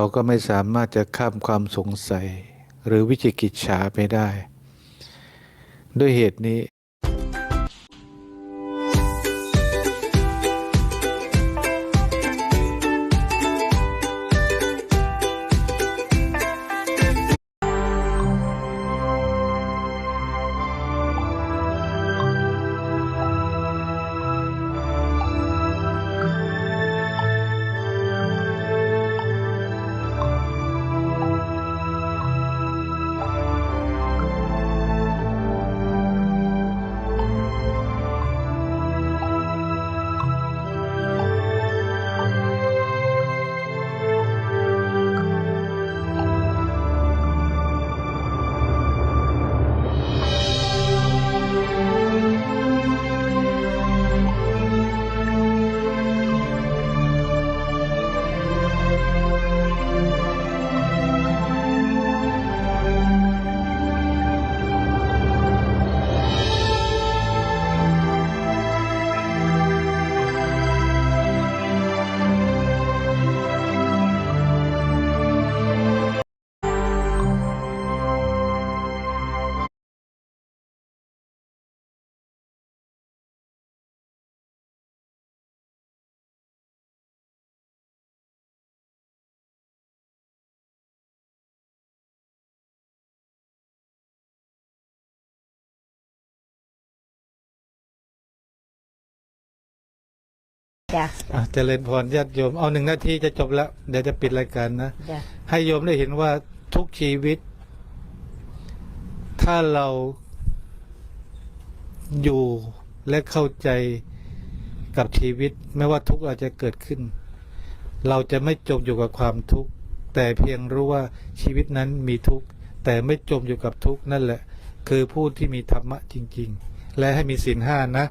เราก็ไม่สามารถจะข้ามความสงสัย หรือวิจิกิจฉาไปได้ ด้วยเหตุนี้ จ้ะอะเจริญพรญาติโยม เอาหนึ่งนาทีจะจบแล้ว เดี๋ยวจะปิดรายการนะ จ้ะให้โยมได้เห็นว่าทุกชีวิต ถ้าเราอยู่และเข้าใจกับชีวิต ไม่ว่าทุกข์อาจจะเกิดขึ้น เราจะไม่จมอยู่กับความทุกข์แต่เพียงรู้ว่าชีวิตนั้นมีทุกข์แต่ไม่จมอยู่กับทุกข์นั่นแหละ คือผู้ที่มีธรรมะจริง ๆ และให้มีศีลห้านะ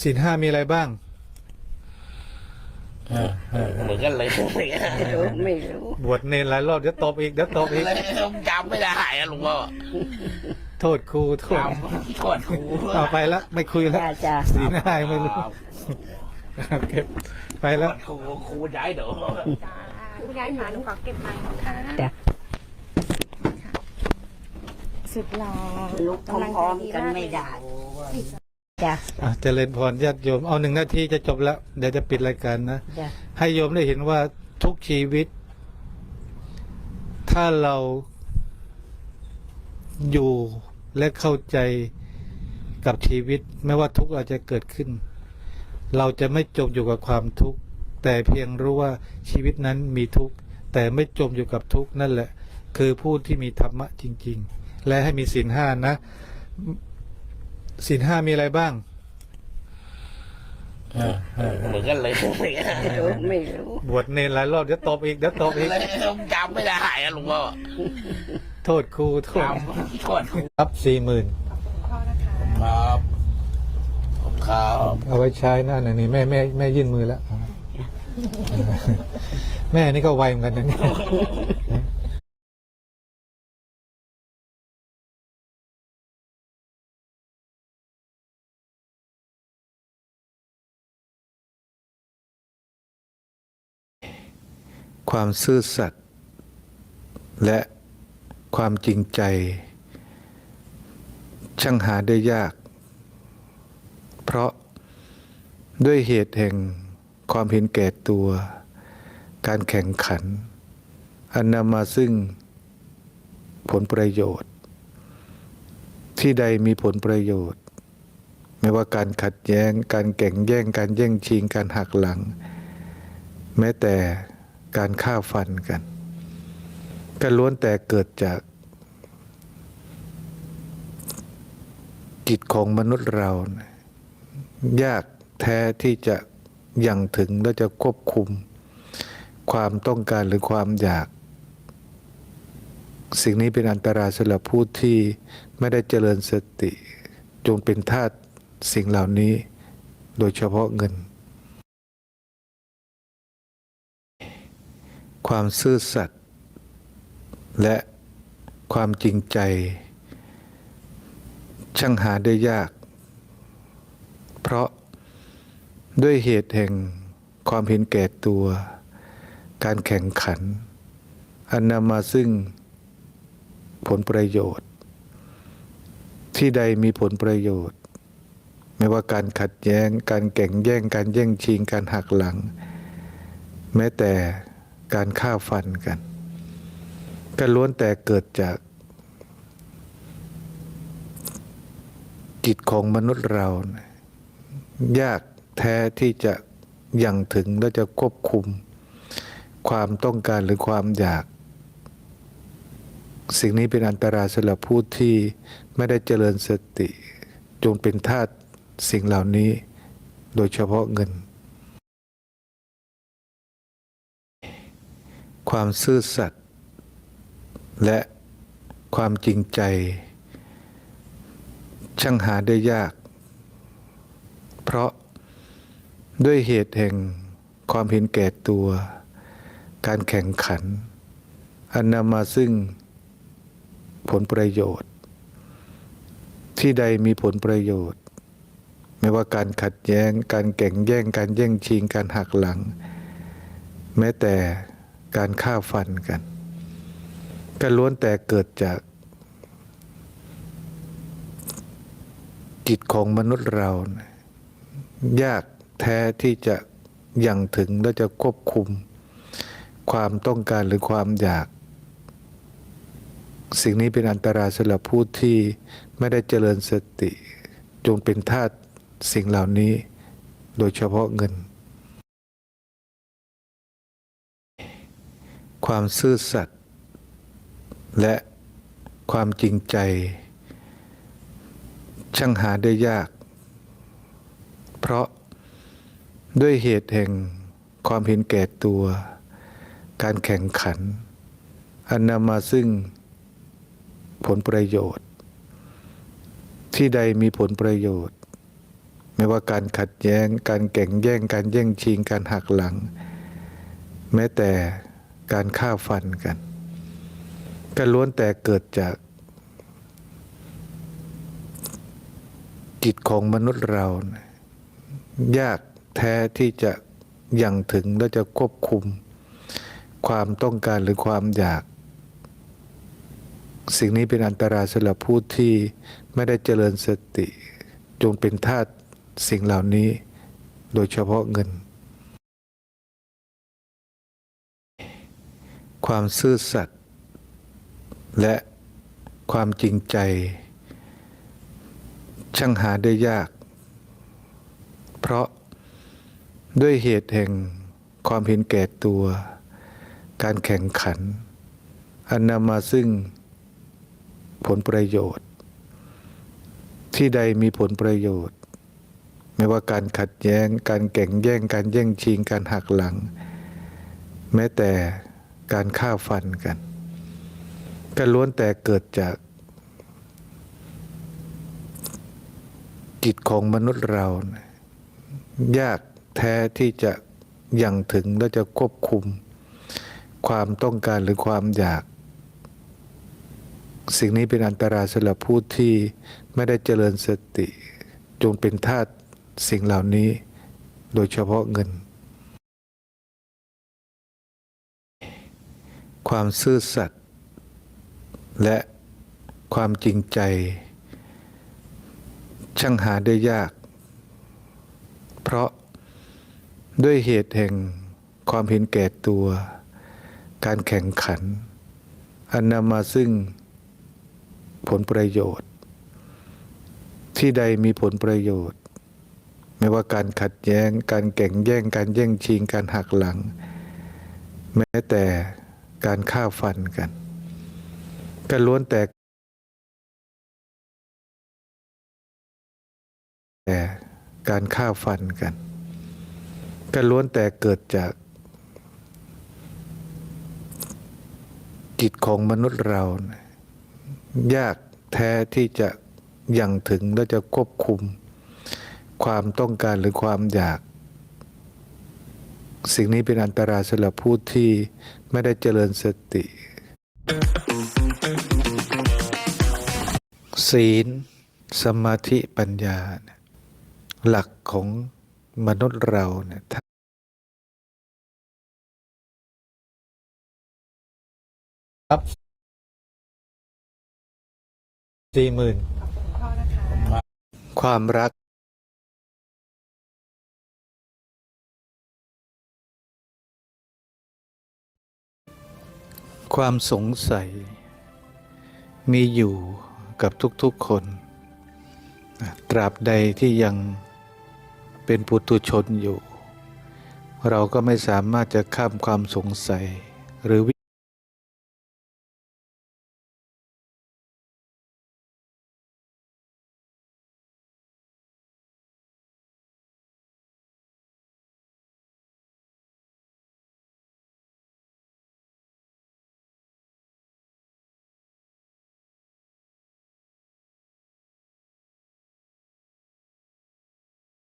ศีลห้ามีอะไรบ้าง เหมือนกันเลยไม่รู้ไม่รู้บวชเนรหลายรอบเดี๋ยวตบอีกเดี๋ยวตบอีกจำไม่ได้อะหลวงพ่อโทษครูโทษจำโทษครูเอาไปแล้วไม่คุยแล้วจ้ะจ้ะสีหน้าไม่รู้เก็บไปแล้วครูครูย้ายเดี๋ยวคุณยายค่ะหนูขอเก็บไม้นะคะจ้ะสุดหล่อลุกพร้อมๆกันไม่ได้ จ้ะอะเจริญพรญาติโยมเอาหนึ่งนาทีจะจบแล้ว เดี๋ยวจะปิดรายการนะ จ้ะให้โยมได้เห็นว่าทุกชีวิต ถ้าเราอยู่และเข้าใจกับชีวิต ไม่ว่าทุกข์อาจจะเกิดขึ้น เราจะไม่จมอยู่กับความทุกข์ แต่เพียงรู้ว่าชีวิตนั้นมีทุกข์ แต่ไม่จมอยู่กับทุกข์นั่นแหละ คือผู้ที่มีธรรมะจริง ๆ และให้มีศีลห้านะ ศีลห้ามีอะไรบ้าง เหมือนกันเลยไม่รู้ไม่รู้บวชเนรหลายรอบเดี๋ยวตบอีกเดี๋ยวตบอีกจำไม่ได้อะหลวงพ่อโทษครูโทษจำโทษครูครับสี่หมื่นพ่อนะคะครับผมครับเอาไว้ใช้หน้าหน่อยนี่แม่แม่แม่ยื่นมือแล้ว แม่นี่ก็ไวเหมือนกันนะ ความซื่อสัตย์และความจริงใจ ช่างหาได้ยาก เพราะด้วยเหตุแห่งความเห็นแก่ตัว การแข่งขัน อันนำมาซึ่งผลประโยชน์ ที่ใดมีผลประโยชน์ ไม่ว่าการขัดแย้ง การแข่งแย่งการแย่งชิงการหักหลัง แม้แต่ การฆ่าฟันกันก็ล้วนแต่เกิดจาก จิตของมนุษย์เรานะยากแท้ที่จะยังถึงและจะควบคุม ความต้องการหรือความอยาก สิ่งนี้เป็นอันตรายสำหรับผู้ที่ไม่ได้เจริญสติ จงเป็นทาสสิ่งเหล่านี้ โดยเฉพาะเงิน ความซื่อสัตย์และความจริงใจ ช่างหาได้ยาก เพราะด้วยเหตุแห่งความเห็นแก่ตัว การแข่งขัน อันนำมาซึ่งผลประโยชน์ ที่ใดมีผลประโยชน์ ไม่ว่าการขัดแย้ง การแข่งแย่งการแย่งชิงการหักหลัง แม้แต่ การฆ่าฟันกัน ก็ล้วนแต่เกิดจาก จิตของมนุษย์เรา ยากแท้ที่จะยังถึงและจะควบคุม ความต้องการหรือความอยาก สิ่งนี้เป็นอันตรายสำหรับผู้ที่ไม่ได้เจริญสติ จงเป็นทาสสิ่งเหล่านี้ โดยเฉพาะเงิน ความซื่อสัตย์และความจริงใจ ช่างหาได้ยาก เพราะด้วยเหตุแห่งความเห็นแก่ตัว การแข่งขัน อันนำมาซึ่งผลประโยชน์ ที่ใดมีผลประโยชน์ ไม่ว่าการขัดแย้ง การแข่งแย่งการแย่งชิงการหักหลัง แม้แต่ การฆ่าฟันกัน ก็ล้วนแต่เกิดจาก จิตของมนุษย์เรานะยากแท้ที่จะยังถึงและจะควบคุม ความต้องการหรือความอยาก สิ่งนี้เป็นอันตรายสำหรับผู้ที่ไม่ได้เจริญสติ จงเป็นทาสสิ่งเหล่านี้ โดยเฉพาะเงิน ความซื่อสัตย์และความจริงใจ ช่างหาได้ยาก เพราะด้วยเหตุแห่งความเห็นแก่ตัว การแข่งขัน อันนำมาซึ่งผลประโยชน์ ที่ใดมีผลประโยชน์ ไม่ว่าการขัดแย้ง การแข่งแย่งการแย่งชิงการหักหลัง แม้แต่ การฆ่าฟันกัน ก็ล้วนแต่เกิดจากจิตของมนุษย์เรานะยากแท้ที่จะยังถึงและจะควบคุม ความต้องการหรือความอยาก สิ่งนี้เป็นอันตรายสำหรับผู้ที่ไม่ได้เจริญสติ จงเป็นทาสสิ่งเหล่านี้ โดยเฉพาะเงิน ความซื่อสัตย์และความจริงใจ ช่างหาได้ยาก เพราะด้วยเหตุแห่งความเห็นแก่ตัว การแข่งขัน อันนำมาซึ่งผลประโยชน์ ที่ใดมีผลประโยชน์ ไม่ว่าการขัดแย้ง การแข่งแย่งการแย่งชิงการหักหลัง แม้แต่ การฆ่าฟันกัน ก็ล้วนแต่เกิดจากจิตของมนุษย์เรา ยากแท้ที่จะยังถึงและจะควบคุม ความต้องการหรือความอยาก สิ่งนี้เป็นอันตรายสำหรับผู้ที่ไม่ได้เจริญสติ จงเป็นทาสสิ่งเหล่านี้ โดยเฉพาะเงิน ความซื่อสัตย์และความจริงใจ ช่างหาได้ยาก เพราะด้วยเหตุแห่งความเห็นแก่ตัว การแข่งขัน อันนำมาซึ่งผลประโยชน์ ที่ใดมีผลประโยชน์ ไม่ว่าการขัดแย้ง การแข่งแย่ง การแย่งชิง การหักหลัง แม้แต่ การฆ่าฟันกัน ก็ล้วนแต่แต่การฆ่าฟันกัน ก็ล้วนแต่เกิดจาก จิตของมนุษย์เรา ยากแท้ที่จะยังถึงและจะควบคุม ความต้องการหรือความอยาก สิ่งนี้เป็นอันตรายสำหรับผู้ที่ไม่ได้เจริญสติ ศีล สมาธิปัญญา หลักของมนุษย์เราเนี่ยครับสี่หมื่นความรัก ความสงสัย มีอยู่กับทุกๆคน ตราบใดที่ยังเป็นปุถุชนอยู่ เราก็ไม่สามารถจะข้ามความสงสัยหรือว